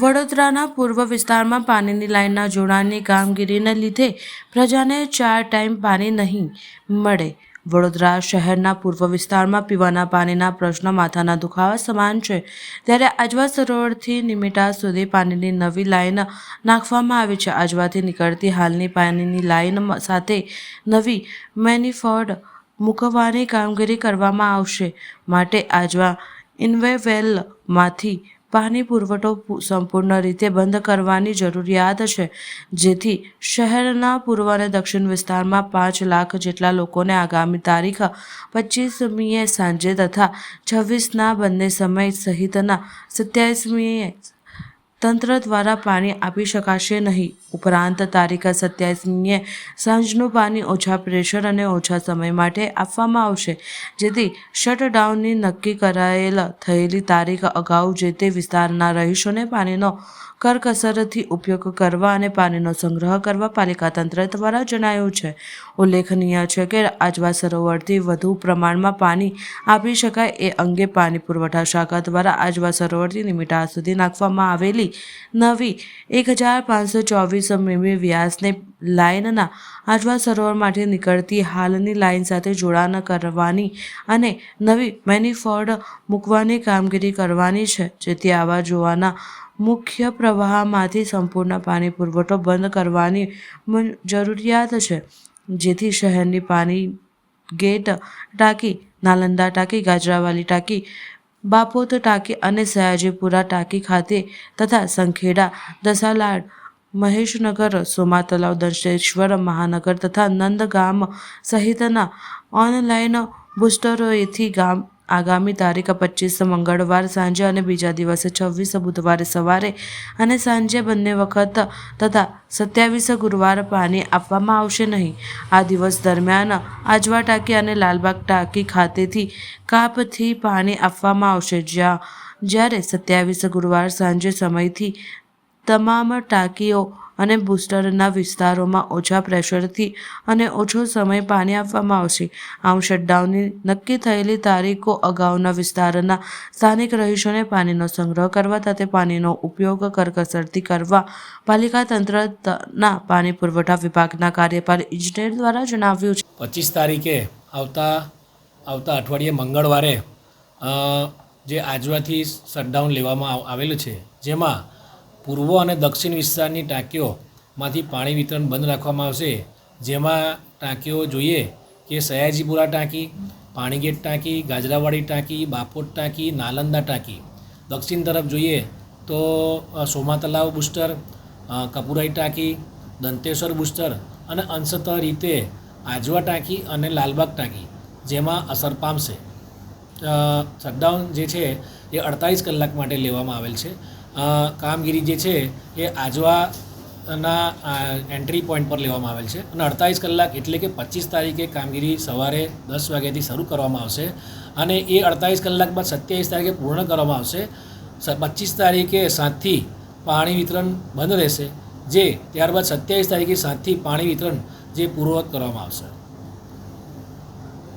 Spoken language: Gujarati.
વડોદરાના પૂર્વ વિસ્તારમાં પાણીની લાઇનના જોડાણની કામગીરીને લીધે પ્રજાને ચાર ટાઈમ પાણી નહીં મળે. વડોદરા શહેરના પૂર્વ વિસ્તારમાં પીવાના પાણીના પ્રશ્ન માથાના દુખાવા સમાન છે. ત્યારે આજવા સરોવરથી નિમિટા સુધી પાણીની નવી લાઇન નાખવામાં આવી છે. આજવાથી નીકળતી હાલની પાણીની લાઇન સાથે નવી મેનિફોર્ડ મૂકવાની કામગીરી કરવામાં આવશે. માટે આજવા ઇન્વેવેલમાંથી પાણી પુરવઠો સંપૂર્ણ રીતે બંધ કરવાની જરૂરિયાત છે. જેથી શહેરના પૂર્વ અને દક્ષિણ વિસ્તારમાં પાંચ લાખ જેટલા લોકોને આગામી તારીખ પચીસમીએ સાંજે તથા છવ્વીસના બંને સમય સહિતના સત્યાવીસમીએ તંત્ર દ્વારા પાણી આપી શકાશે નહીં. ઉપરાંત તારીખ સત્યાવીસમીએ સાંજનું પાણી ઓછા પ્રેશર અને ઓછા સમય માટે આપવામાં આવશે. જેથી શટડાઉનની નક્કી કરાયેલ થયેલી તારીખ અગાઉ જે તે વિસ્તારના રહીશોને પાણીનો કરકસરથી ઉપયોગ કરવા અને પાણીનો સંગ્રહ કરવા પાલિકા તંત્ર દ્વારા જણાયું છે. ઉલ્લેખનીય છે કે આજવા સરોવરથી વધુ પ્રમાણમાં પાણી આપી શકાય એ અંગે પાણી પુરવઠા શાખા દ્વારા આજવા સરોવરથી નિમિટા સુધી નાખવામાં આવેલી નવી એક હજાર પાંચસો ચોવીસ મીમી વ્યાસને લાઇનના આજવા સરોવર માટે નીકળતી હાલની લાઇન સાથે જોડાણ કરવાની અને નવી મેનિફોર્ડ મૂકવાની કામગીરી કરવાની છે, જેથી આવા જોવાના મુખ્ય પ્રવાહમાંથી સંપૂર્ણ પાણી પુરવઠો બંધ કરવાની જરૂરિયાત છે. જેથી શહેરની પાણી ગેટ ટાંકી, નાલંદા ટાંકી, ગાજરાવાલી ટાંકી બાપોત ટાંકી અને સયાજીપુરા ટાંકી ખાતે તથા સંખેડા, દસાલાડ, મહેશનગર સોમા તલાવ દંશેશ્વર મહાનગર તથા નંદગામ સહિતના ઓનલાઈન બુસ્ટરોએથી ગામ આગામી તારીખ પચીસ મંગળવાર સાંજે અને બીજા દિવસે છવ્વીસ બુધવારે સવારે અને સાંજે બંને વખત તથા સત્યાવીસ ગુરુવાર પાણી આપવામાં આવશે નહીં. આ દિવસ દરમિયાન આજવા ટાંકી અને લાલબાગ ટાંકી ખાતેથી કાપથી પાણી આપવામાં આવશે. જ્યાં જ્યારે સત્યાવીસ ગુરુવાર સાંજે સમયથી તમામ ટાંકીઓ અને બુસ્ટરના વિસ્તારોમાં ઓછા પ્રેશરથી અને ઓછો સમય પાણી આપવામાં આવશે. આમ શટડાઉનની નક્કી થયેલી તારીખો અગાઉના વિસ્તારના સ્થાનિક રહીશોને પાણીનો સંગ્રહ કરવા તથા પાણીનો ઉપયોગ કરકસરથી કરવા પાલિકા તંત્રના પાણી પુરવઠા વિભાગના કાર્યપાલ ઇજનેર દ્વારા જણાવ્યું છે. પચીસ તારીખે આવતા આવતા અઠવાડિયે મંગળવારે જે આજવાથી શટડાઉન લેવામાં આવેલું છે, જેમાં પૂર્વ અને દક્ષિણ વિસ્તારની ટાંકીઓમાંથી પાણી વિતરણ બંધ રાખવામાં આવશે. જેમાં ટાંકીઓ જોઈએ કે સયાજીપુરા ટાંકી, પાણીગેટ ટાંકી, ગાજરાવાડી ટાંકી, બાપોટ ટાંકી, નાલંદા ટાંકી. દક્ષિણ તરફ જોઈએ તો સોમા તલાવ બુસ્ટર કપુરાઈ ટાંકી, દંતેશ્વર બુસ્ટર અને અંશત રીતે આજવા ટાંકી અને લાલબાગ ટાંકી, જેમાં અસર પામશે. શટડાઉન જે છે એ અડતાલીસ કલાક માટે લેવામાં આવેલ છે. કામગીરી જે છે એ આજવાના એન્ટ્રી પોઈન્ટ પર લેવામાં આવેલ છે અને અડતાલીસ કલાક એટલે કે પચીસ તારીખે કામગીરી સવારે દસ વાગ્યાથી શરૂ કરવામાં આવશે અને એ અડતાલીસ કલાક બાદ સત્યાવીસ તારીખે પૂર્ણ કરવામાં આવશે. પચીસ તારીખે સાતથી પાણી વિતરણ બંધ રહેશે, જે ત્યારબાદ સત્યાવીસ તારીખે સાતથી પાણી વિતરણ જે પૂર્વવત કરવામાં આવશે.